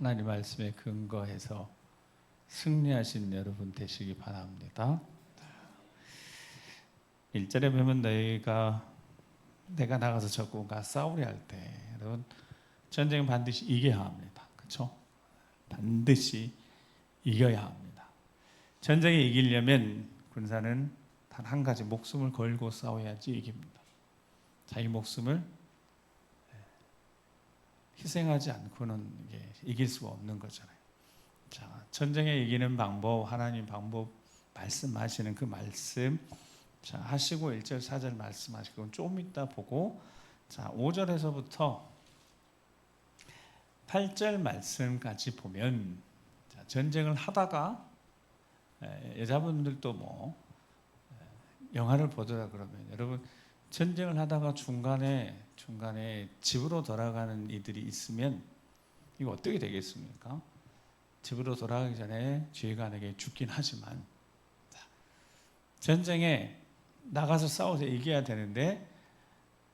하나님 말씀에 근거해서 승리하신 여러분 되시기 바랍니다. 1절에 보면 너희가 내가 나가서 적군과 싸우려 할 때 여러분 전쟁은 반드시 이겨야 합니다. 그렇죠? 반드시 이겨야 합니다. 전쟁에 이기려면 군사는 단 한 가지 목숨을 걸고 싸워야지 이깁니다. 자기 목숨을 희생하지 않고는 이길 수가 없는 거잖아요. 자, 전쟁에 이기는 방법, 하나님 방법 말씀하시는 그 말씀 자, 하시고 1절 4절 말씀하시고 좀 이따 보고 자, 5절에서부터 8절 말씀까지 보면 자, 전쟁을 하다가 에, 여자분들도 뭐 에, 영화를 보더라 그러면 여러분 전쟁을 하다가 중간에 중간에 집으로 돌아가는 이들이 있으면 이거 어떻게 되겠습니까? 집으로 돌아가기 전에 주의관에게 죽긴 하지만 자, 전쟁에 나가서 싸워서 이겨야 되는데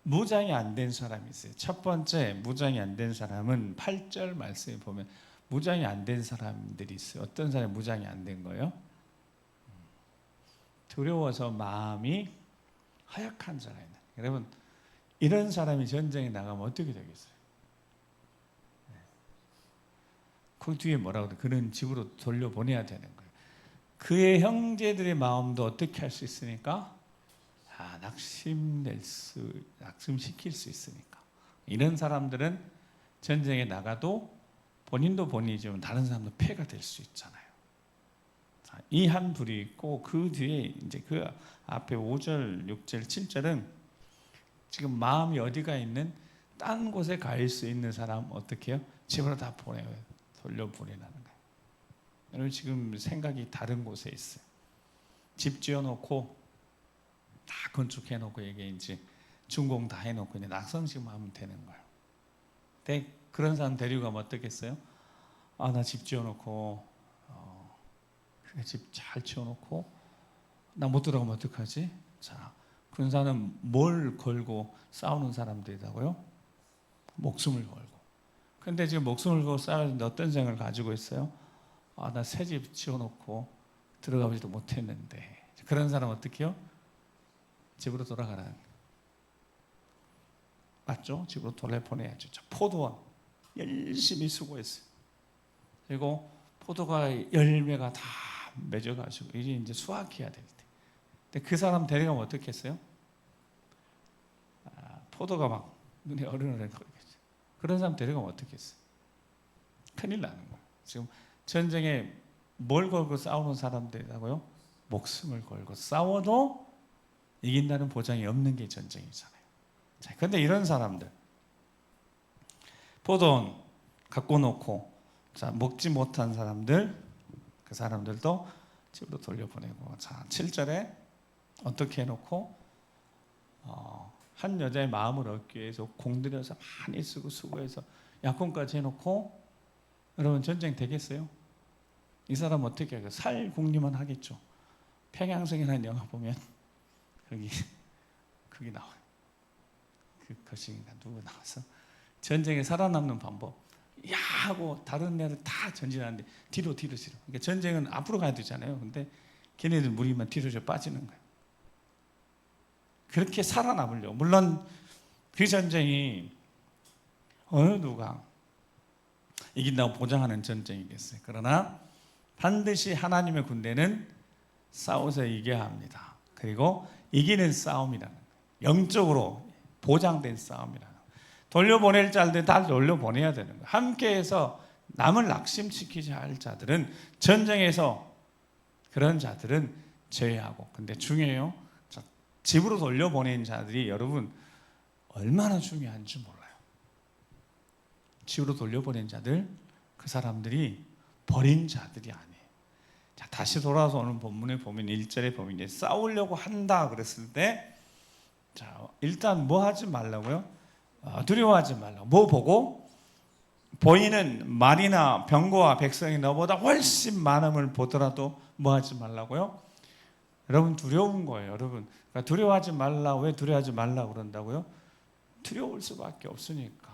무장이 안 된 사람이 있어요. 첫 번째 무장이 안 된 사람은 8절 말씀에 보면 무장이 안 된 사람들이 있어요. 어떤 사람이 무장이 안 된 거예요? 두려워서 마음이 허약한 자가 있는. 여러분 이런 사람이 전쟁에 나가면 어떻게 되겠어요? 네. 그 뒤에 뭐라고 그래? 그는 집으로 돌려보내야 되는 거예요. 그의 형제들의 마음도 어떻게 할 수 있으니까? 아, 낙심될 수, 낙심시킬 수 있으니까. 이런 사람들은 전쟁에 나가도 본인도 본인이지만 다른 사람도 폐가 될 수 있잖아요. 이 한 불이 있고 그 뒤에 이제 그 앞에 5절, 6절, 7절은 지금 마음이 어디가 있는 딴 곳에 갈 수 있는 사람 어떻게 해요? 집으로 다 보내요. 돌려보내라는 거예요. 여러분 지금 생각이 다른 곳에 있어요. 집 지어놓고 다 건축해놓고 이게 이제 준공 다 해놓고 이제 낙성식만 하면 되는 거예요. 근데 그런 사람 데리고 가면 어떻겠어요? 아 나 집 지어놓고 어, 집잘 지어놓고 나 못 들어가면 어떡하지? 자 군사는 뭘 걸고 싸우는 사람들이라고요? 목숨을 걸고. 근데 지금 목숨을 걸고 싸우는데 어떤 생각을 가지고 있어요? 아, 나 새 집 지어놓고 들어가보지도 못했는데. 그런 사람 어떻게 해요? 집으로 돌아가라. 맞죠? 집으로 돌려보내야죠. 저 포도원 열심히 수고했어요. 그리고 포도가 열매가 다 맺어가지고 이제 이제 수확해야 될 때. 근데 그 사람 데려가면 어떻게 했어요? 아, 포도가 막 눈에 어른어른 거리겠죠. 그런 사람 데려가면 어떻게 했어요? 큰일 나는 거예요. 지금 전쟁에 뭘 걸고 싸우는 사람들이라고요? 목숨을 걸고 싸워도 이긴다는 보장이 없는 게 전쟁이잖아요. 자, 근데 이런 사람들 포도원 갖고 놓고 자, 먹지 못한 사람들 그 사람들도 집으로 돌려보내고 자, 7절에 어떻게 해 놓고 어, 한 여자의 마음을 얻기 위해서 공들여서 많이 쓰고 수고해서 약혼까지 해 놓고 여러분 전쟁 되겠어요? 이 사람 어떻게 해요? 살 궁리만 하겠죠. 평양성이라는 영화 보면 거기 그게 나와요. 그 거시기가 누구 나와서 전쟁에 살아남는 방법. 야 하고 다른 애들 다 전진하는데 뒤로 뒤로 뒤로. 그러니까 전쟁은 앞으로 가야 되잖아요. 근데 걔네들 무리만 뒤로 저 빠지는 거예요. 그렇게 살아남으려고. 물론 그 전쟁이 어느 누가 이긴다고 보장하는 전쟁이겠어요. 그러나 반드시 하나님의 군대는 싸워서 이겨야 합니다. 그리고 이기는 싸움이라는 거예요. 영적으로 보장된 싸움이라는 거예요. 돌려보낼 자들 다 돌려보내야 되는 거예요. 함께해서 남을 낙심시키지 할 자들은 전쟁에서 그런 자들은 제외하고 근데 중요해요. 자, 집으로 돌려보낸 자들이 여러분 얼마나 중요한지 몰라요. 집으로 돌려보낸 자들 그 사람들이 버린 자들이 아니에요. 자, 다시 돌아와서 오늘 본문에 보면 1절에 보면 이제 싸우려고 한다 그랬을 때 자, 일단 뭐 하지 말라고요? 어, 두려워하지 말라고. 뭐 보고 보이는 말이나 병거와 백성이 너보다 훨씬 많음을 보더라도 뭐 하지 말라고요? 여러분 두려운 거예요, 여러분. 그러니까 두려워하지 말라. 왜 두려워하지 말라 그런다고요? 두려울 수밖에 없으니까.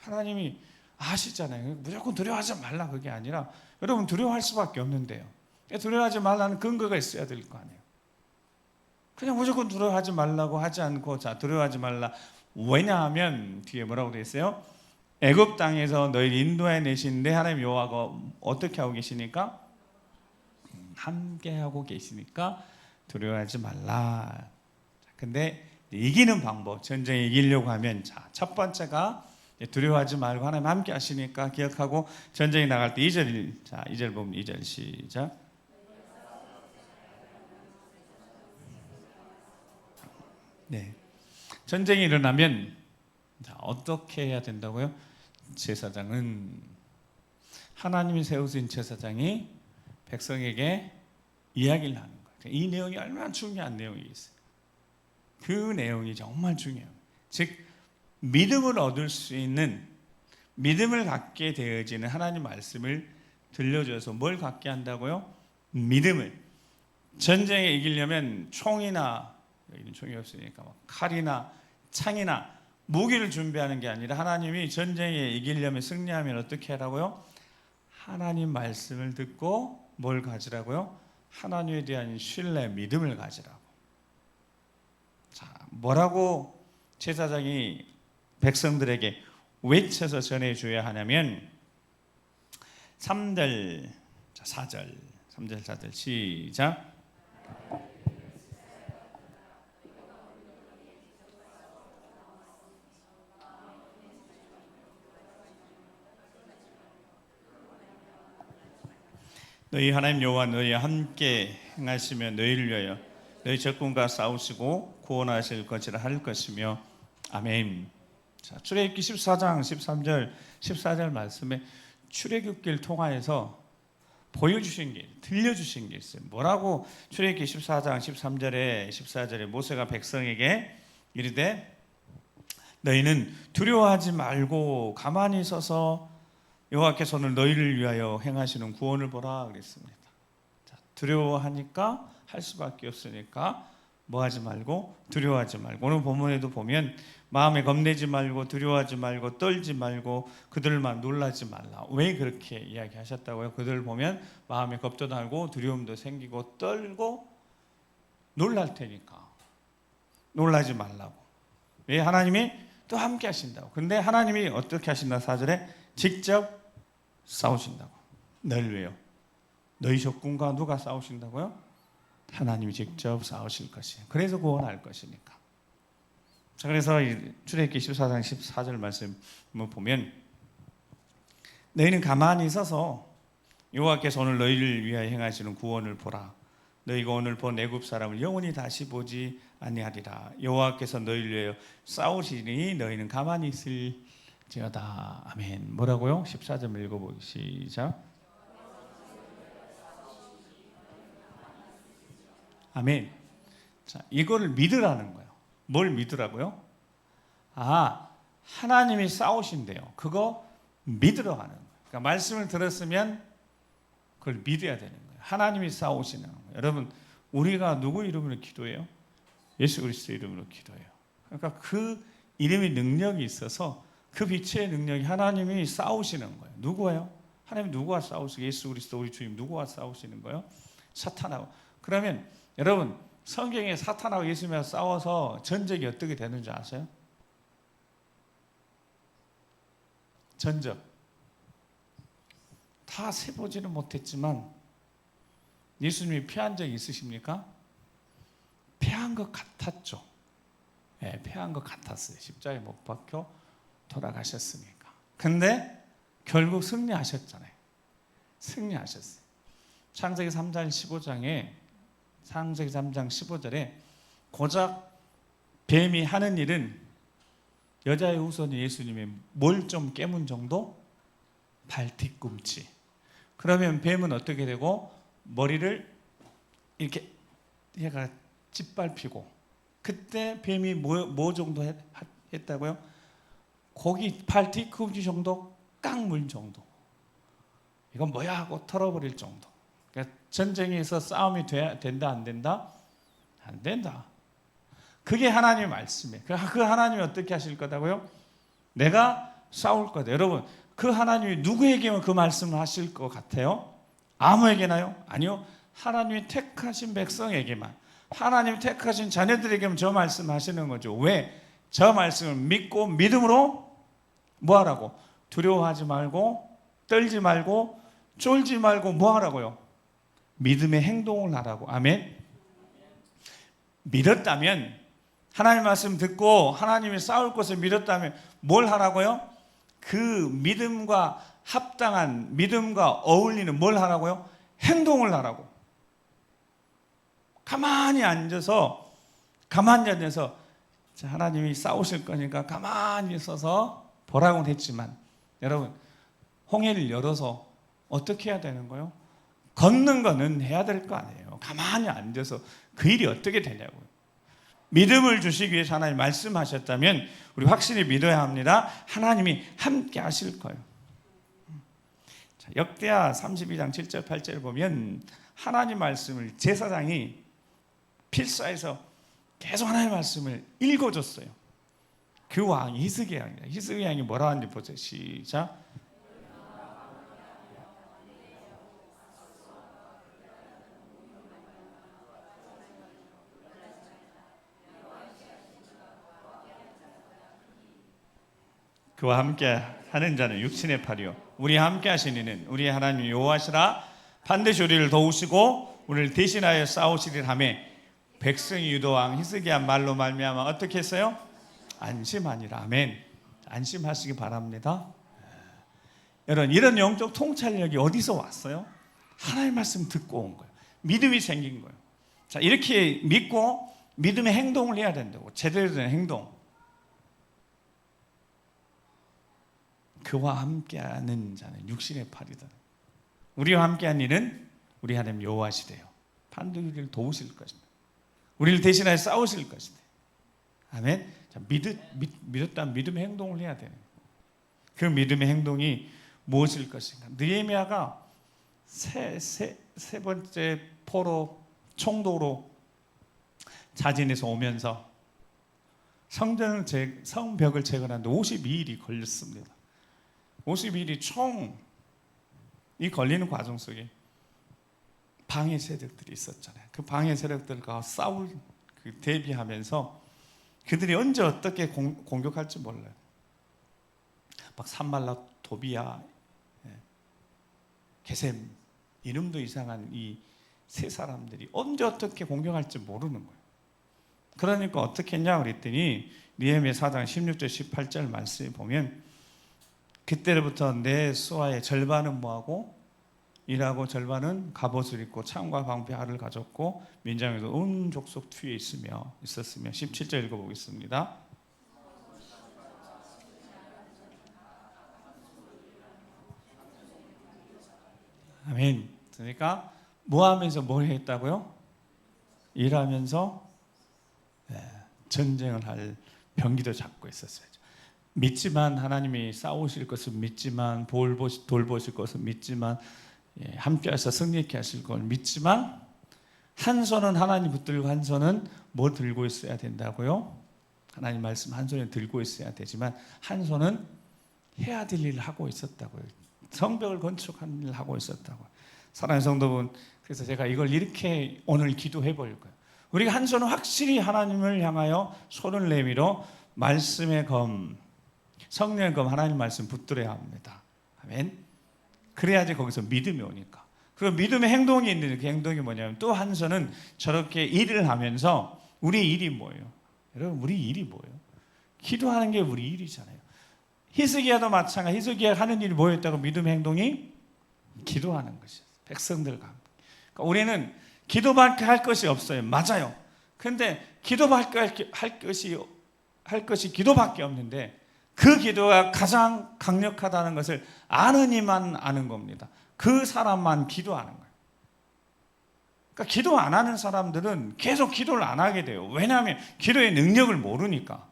하나님이 아시잖아요. 무조건 두려워하지 말라 그게 아니라 여러분 두려워할 수밖에 없는데요. 두려워하지 말라는 근거가 있어야 될 거 아니에요. 그냥 무조건 두려워하지 말라고 하지 않고 자 두려워하지 말라. 왜냐하면 뒤에 뭐라고 되어 있어요? 애굽 땅에서 너희를 인도해 내신데 하나님 여호와가 어떻게 하고 계시니까 음, 함께 하고 계시니까 두려워하지 말라. 자, 근데 이기는 방법, 전쟁에 이기려고 하면 자, 첫 번째가 두려워하지 말고 하나님 함께 하시니까 기억하고 전쟁에 나갈 때 2절 자, 2절 보면 2절 시작. 네. 전쟁이 일어나면 자, 어떻게 해야 된다고요? 제사장은 하나님이 세우신 제사장이 백성에게 이야기를 하는 거예요. 이 내용이 얼마나 중요한 내용이 있어요. 그 내용이 정말 중요해요. 즉 믿음을 얻을 수 있는 믿음을 갖게 되어지는 하나님 말씀을 들려줘서 뭘 갖게 한다고요? 믿음을 전쟁에 이기려면 총이나 여기는 총이 없으니까 막 칼이나 창이나 무기를 준비하는 게 아니라 하나님이 전쟁에 이기려면 승리하면 어떻게 하라고요? 하나님 말씀을 듣고 뭘 가지라고요? 하나님에 대한 신뢰, 믿음을 가지라고. 자, 뭐라고 제사장이 백성들에게 외쳐서 전해줘야 하냐면 3절, 4절, 3절, 4절 시작. 너희 하나님 여호와 너희와 함께 행하시며 너희를 위하여 너희 적군과 싸우시고 구원하실 것이라 할 것이며 아멘. 자, 출애굽기 14장 13절 14절 말씀에 출애굽기를 통하여서 보여주신 게 들려주신 게 있어요. 뭐라고 출애굽기 14장 13절에 14절에 모세가 백성에게 이르되 너희는 두려워하지 말고 가만히 서서 여호와께서 오늘 너희를 위하여 행하시는 구원을 보라 그랬습니다. 자, 두려워하니까 할 수밖에 없으니까 뭐 하지 말고 두려워하지 말고 오늘 본문에도 보면 마음에 겁내지 말고 두려워하지 말고 떨지 말고 그들만 놀라지 말라. 왜 그렇게 이야기하셨다고요? 그들을 보면 마음에 겁도 나고 두려움도 생기고 떨고 놀랄 테니까 놀라지 말라고. 왜 하나님이 또 함께 하신다고. 근데 하나님이 어떻게 하신다? 사절에 직접 싸우신다고. 널 왜요? 너희 적군과 누가 싸우신다고요? 하나님이 직접 싸우실 것이에요. 그래서 구원할 것이니까. 자, 그래서 출애굽기 14장 14절 말씀 보면 너희는 가만히 있어서 여호와께서 오늘 너희를 위하여 행하시는 구원을 보라. 너희가 오늘 본 애굽 사람을 영원히 다시 보지 아니하리라. 여호와께서 너희를 위하여 싸우시니 너희는 가만히 있을 지어다. 아멘. 뭐라고요? 14절 읽어보기 시작. 아멘. 자, 이거를 믿으라는 거예요. 뭘 믿으라고요? 아, 하나님이 싸우신대요. 그거 믿으러 가는 거예요. 그러니까 말씀을 들었으면 그걸 믿어야 되는 거예요. 하나님이 싸우시는 거예요. 여러분, 우리가 누구 이름으로 기도해요? 예수 그리스도 이름으로 기도해요. 그러니까 그 이름의 능력이 있어서 그 빛의 능력이 하나님이 싸우시는 거예요. 누구예요? 하나님 누구와 싸우시고 예수 그리스도 우리 주님 누구와 싸우시는 거예요? 사탄하고. 그러면 여러분 성경에 사탄하고 예수님과 싸워서 전적이 어떻게 되는지 아세요? 전적 다 세보지는 못했지만 예수님이 피한 적이 있으십니까? 피한 것 같았죠. 예, 피한 것 같았어요. 십자가에 못 박혀 돌아가셨으니까. 근데 결국 승리하셨잖아요. 승리하셨어요. 창세기 3장 15장에 창세기 3장 15절에 고작 뱀이 하는 일은 여자의 후손이 예수님의 뭘 좀 깨문 정도? 발 뒤꿈치. 그러면 뱀은 어떻게 되고 머리를 이렇게 얘가 짓밟히고 그때 뱀이 뭐, 뭐 정도 했, 했다고요? 고기 발 뒤꿈치 정도 깡물 정도. 이건 뭐야 하고 털어버릴 정도. 그러니까 전쟁에서 싸움이 돼, 된다 안 된다? 안 된다. 그게 하나님의 말씀이에요. 그 하나님이 어떻게 하실 거다고요? 내가 싸울 거다. 여러분 그 하나님이 누구에게만 그 말씀을 하실 것 같아요? 아무에게나요? 아니요. 하나님이 택하신 백성에게만 하나님이 택하신 자녀들에게만 저 말씀하시는 거죠. 왜? 저 말씀을 믿고 믿음으로 뭐 하라고? 두려워하지 말고 떨지 말고 쫄지 말고 뭐 하라고요? 믿음의 행동을 하라고. 아멘. 믿었다면 하나님 말씀 듣고 하나님이 싸울 것을 믿었다면 뭘 하라고요? 그 믿음과 합당한 믿음과 어울리는 뭘 하라고요? 행동을 하라고. 가만히 앉아서 가만히 앉아서 자, 하나님이 싸우실 거니까 가만히 있어서 보라고는 했지만 여러분 홍해를 열어서 어떻게 해야 되는 거요? 걷는 거는 해야 될 거 아니에요. 가만히 앉아서 그 일이 어떻게 되냐고요. 믿음을 주시기 위해서 하나님 말씀하셨다면 우리 확실히 믿어야 합니다. 하나님이 함께 하실 거예요. 자, 역대하 32장 7절 8절 보면 하나님 말씀을 제사장이 필사해서 계속 하나님 말씀을 읽어줬어요. 그 왕이 히스기 왕이에요. 히스기 왕이 뭐라 하는지 보세요. 시작. 그와 함께 하는 자는 육신의 팔이요 우리와 함께 하신 이는 우리의 하나님 여호와시라 반드시 우리를 도우시고 우리를 대신하여 싸우시리라 하며 백성이 유도왕 히스기야 말로 말미암아 어떻게 했어요? 안심하니라 아멘 안심하시기 바랍니다 여러분 이런 영적 통찰력이 어디서 왔어요? 하나님 말씀 듣고 온 거예요 믿음이 생긴 거예요 자 이렇게 믿고 믿음의 행동을 해야 된다고 제대로 된 행동 그와 함께하는 자는 육신의 팔이다. 우리와 함께한 이는 우리 하나님 여호와시래요. 반드시 우리를 도우실 것이다. 우리를 대신하여 싸우실 것이다. 아멘. 자, 믿을, 믿, 믿었다 믿음의 행동을 해야 되는 거예요. 그 믿음의 행동이 무엇일 것인가? 느헤미야가 세, 세, 세 번째 포로 총독으로 자진해서 오면서 성전을 제, 성벽을 재건하는데 52일이 걸렸습니다. 50일이 총이 걸리는 과정 속에 방해 세력들이 있었잖아요. 그 방해 세력들과 싸울 그 대비하면서 그들이 언제 어떻게 공, 공격할지 몰라요. 막 산말라 도비야, 예, 게셈 이름도 이상한 이 세 사람들이 언제 어떻게 공격할지 모르는 거예요. 그러니까 어떻게 했냐 그랬더니 니에미 4장 16절 18절 말씀에 보면 그때부터 내 수하의 절반은 뭐하고 일하고 절반은 갑옷을 입고 창과 방패 알을 가졌고 민장에도 온 족속 뒤에 있으며 있었으며 17절 읽어보겠습니다. 아멘. 그러니까 뭐 하면서 뭘 했다고요? 일하면서 네, 전쟁을 할 병기도 잡고 있었어요. 믿지만 하나님이 싸우실 것을 믿지만 돌보실 것을 믿지만 예, 함께하셔 승리케 하실 걸 믿지만 한 손은 하나님 붙들고 한 손은 뭐 들고 있어야 된다고요? 하나님 말씀 한 손에 들고 있어야 되지만 한 손은 해야 될 일을 하고 있었다고요. 성벽을 건축하는 일을 하고 있었다고요. 사랑하는 성도분, 그래서 제가 이걸 이렇게 오늘 기도해 볼 거예요. 우리가 한 손은 확실히 하나님을 향하여 손을 내밀어 말씀의 검, 성령의 검 하나님 말씀 붙들어야 합니다. 아멘. 그래야지 거기서 믿음이 오니까. 그리고 믿음의 행동이 있는데 그 행동이 뭐냐면 또한 손은 저렇게 일을 하면서 우리 일이 뭐예요? 여러분 우리 일이 뭐예요? 기도하는 게 우리 일이잖아요. 히스기야도 마찬가지. 히스기야 하는 일이 뭐였다고 믿음의 행동이 기도하는 것이에요. 백성들과 그러니까 우리는 기도밖에 할 것이 없어요. 맞아요. 근데 기도밖에 할 것이 할 것이 기도밖에 없는데 그 기도가 가장 강력하다는 것을 아는 이만 아는 겁니다. 그 사람만 기도하는 거예요. 그러니까 기도 안 하는 사람들은 계속 기도를 안 하게 돼요. 왜냐하면 기도의 능력을 모르니까.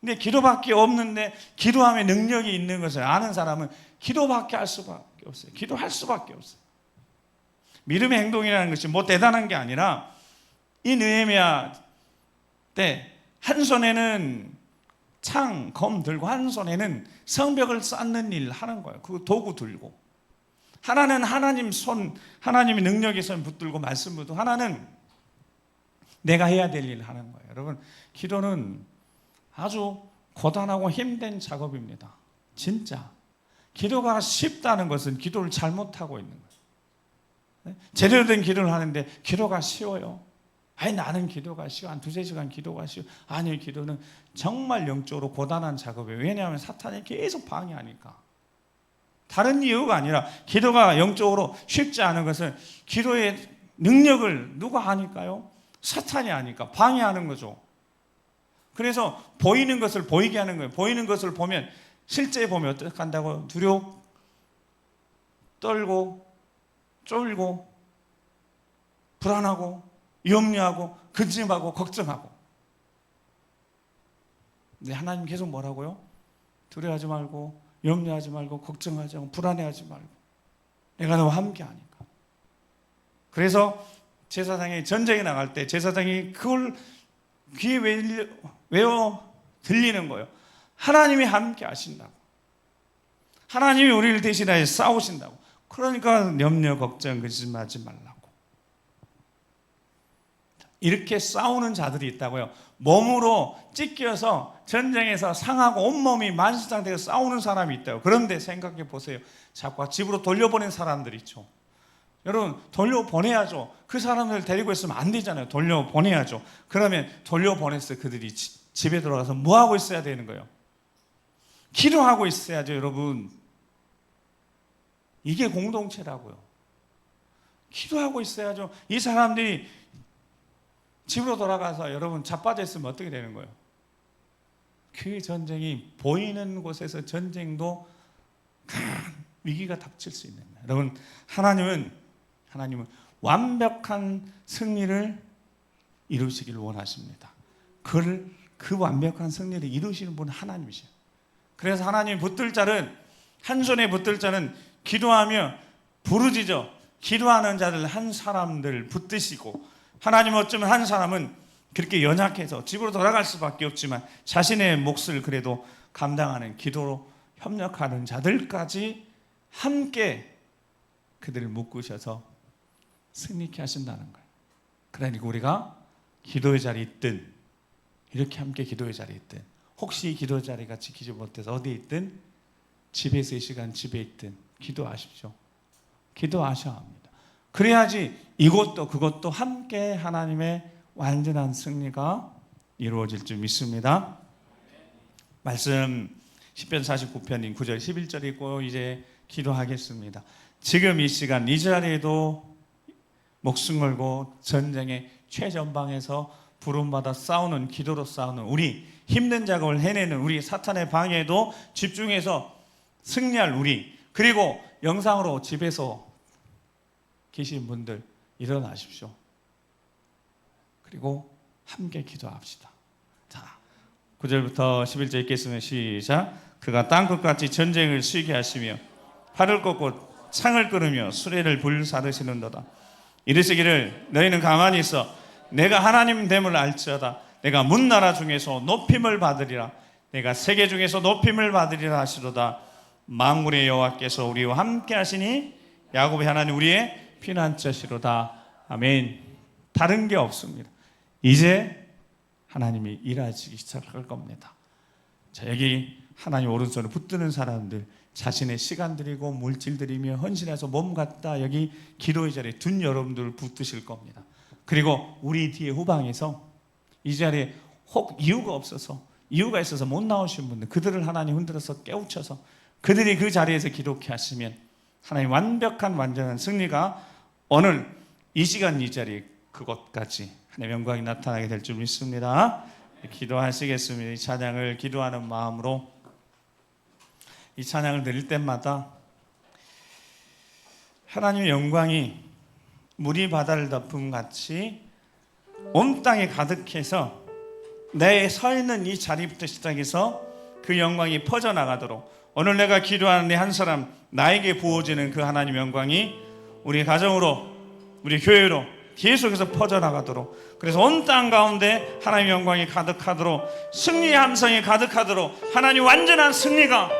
근데 기도밖에 없는데 기도함의 능력이 있는 것을 아는 사람은 기도밖에 할 수밖에 없어요. 기도할 수밖에 없어요. 믿음의 행동이라는 것이 뭐 대단한 게 아니라 이 느헤미야 때 한 손에는 창, 검 들고 한 손에는 성벽을 쌓는 일 하는 거예요. 그 도구 들고. 하나는 하나님 손, 하나님의 능력의 손 붙들고 말씀 붙들고 하나는 내가 해야 될 일을 하는 거예요. 여러분, 기도는 아주 고단하고 힘든 작업입니다. 진짜. 기도가 쉽다는 것은 기도를 잘못하고 있는 거예요. 네? 제대로 된 기도를 하는데 기도가 쉬워요. 아니 나는 기도가 쉬워. 한 두세 시간 기도가 쉬워. 아니 기도는 정말 영적으로 고단한 작업이에요. 왜냐하면 사탄이 계속 방해하니까. 다른 이유가 아니라 기도가 영적으로 쉽지 않은 것은 기도의 능력을 누가 하니까요? 사탄이 하니까 방해하는 거죠. 그래서 보이는 것을 보이게 하는 거예요. 보이는 것을 보면 실제 보면 어떻게 한다고 두려워 떨고 쫄고 불안하고 염려하고 근심하고 걱정하고. 근데 하나님 계속 뭐라고요? 두려워하지 말고 염려하지 말고 걱정하지 말고 불안해하지 말고. 내가 너와 함께 하니까. 그래서 제사장이 전쟁에 나갈 때 제사장이 그걸 귀에 외워 들리는 거예요. 하나님이 함께 하신다고. 하나님이 우리를 대신하여 싸우신다고. 그러니까 염려 걱정 근심하지 말라고 이렇게 싸우는 자들이 있다고요. 몸으로 찢겨서 전쟁에서 상하고 온몸이 만신상태가 싸우는 사람이 있다고. 그런데 생각해 보세요. 자꾸 집으로 돌려보낸 사람들 있죠. 여러분 돌려보내야죠. 그 사람들 데리고 있으면 안 되잖아요. 돌려보내야죠. 그러면 돌려보냈어요. 그들이 지- 집에 들어가서 뭐 하고 있어야 되는 거예요? 기도하고 있어야죠, 여러분. 이게 공동체라고요. 기도하고 있어야죠. 이 사람들이 집으로 돌아가서 여러분 자빠져 있으면 어떻게 되는 거예요? 그 전쟁이 보이는 곳에서 전쟁도 큰 위기가 닥칠 수 있는 거예요. 여러분 하나님은 하나님은 완벽한 승리를 이루시기를 원하십니다. 그를 그 완벽한 승리를 이루시는 분은 하나님이셔요. 그래서 하나님 붙들 자는 한 손에 붙들 자는 기도하며 부르짖어 기도하는 자들 한 사람들 붙드시고 하나님 어쩌면 한 사람은 그렇게 연약해서 집으로 돌아갈 수밖에 없지만 자신의 몫을 그래도 감당하는 기도로 협력하는 자들까지 함께 그들을 묶으셔서 승리케 하신다는 거예요. 그러니까 우리가 기도의 자리에 있든 이렇게 함께 기도의 자리에 있든 혹시 기도 자리가 지키지 못해서 어디에 있든 집에서 이 시간 집에 있든 기도하십시오. 기도하셔야 합니다. 그래야지 이것도 그것도 함께 하나님의 완전한 승리가 이루어질 줄 믿습니다. 말씀 10편 49편인 9절 11절 있고 이제 기도하겠습니다. 지금 이 시간 이 자리에도 목숨 걸고 전쟁의 최전방에서 부름받아 싸우는 기도로 싸우는 우리 힘든 작업을 해내는 우리 사탄의 방해에도 집중해서 승리할 우리 그리고 영상으로 집에서 계신 분들 일어나십시오. 그리고 함께 기도합시다. 자, 9절부터 11절 읽겠습니다. 시작. 그가 땅끝같이 전쟁을 쉬게 하시며 팔을 꺾고 창을 끄르며 수레를 불사르시는도다. 이르시기를 너희는 가만히 있어 내가 하나님 됨을 알지어다. 내가 문나라 중에서 높임을 받으리라. 내가 세계 중에서 높임을 받으리라 하시도다. 만군의 여호와께서 우리와 함께 하시니 야곱의 하나님 우리의 피난처시로다. 아멘. 다른 게 없습니다. 이제 하나님이 일하시기 시작할 겁니다. 자, 여기 하나님 오른손에 붙드는 사람들 자신의 시간 들이고 물질 들이며 헌신해서 몸 갖다 여기 기도의 자리에 둔 여러분들 붙드실 겁니다. 그리고 우리 뒤에 후방에서 이 자리에 혹 이유가 없어서 이유가 있어서 못 나오신 분들 그들을 하나님 흔들어서 깨우쳐서 그들이 그 자리에서 기도케 하시면 하나님 완벽한 완전한 승리가 오늘 이 시간 이 자리 그것까지 하나님의 영광이 나타나게 될 줄 믿습니다. 기도하시겠습니다. 이 찬양을 기도하는 마음으로 이 찬양을 드릴 때마다 하나님의 영광이 물이 바다를 덮음 같이 온 땅에 가득해서 내 서 있는 이 자리부터 시작해서 그 영광이 퍼져 나가도록 오늘 내가 기도하는 내한 사람 나에게 부어지는 그 하나님 영광이 우리 가정으로 우리 교회로 계속해서 퍼져나가도록. 그래서 온 땅 가운데 하나님의 영광이 가득하도록 승리의 함성이 가득하도록 하나님 완전한 승리가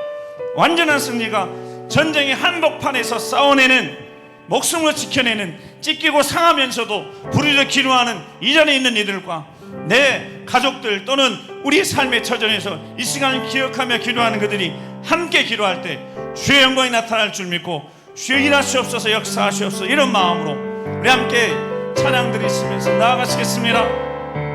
완전한 승리가 전쟁의 한복판에서 싸워내는 목숨을 지켜내는 찢기고 상하면서도 부르짖어 기도하는 이전에 있는 이들과 내 가족들 또는 우리 삶의 처전에서 이 시간을 기억하며 기도하는 그들이 함께 기도할 때 주의 영광이 나타날 줄 믿고 주여 일하시옵소서 역사하시옵소서 이런 마음으로 우리 함께 찬양들이 있으면서 나아가시겠습니다.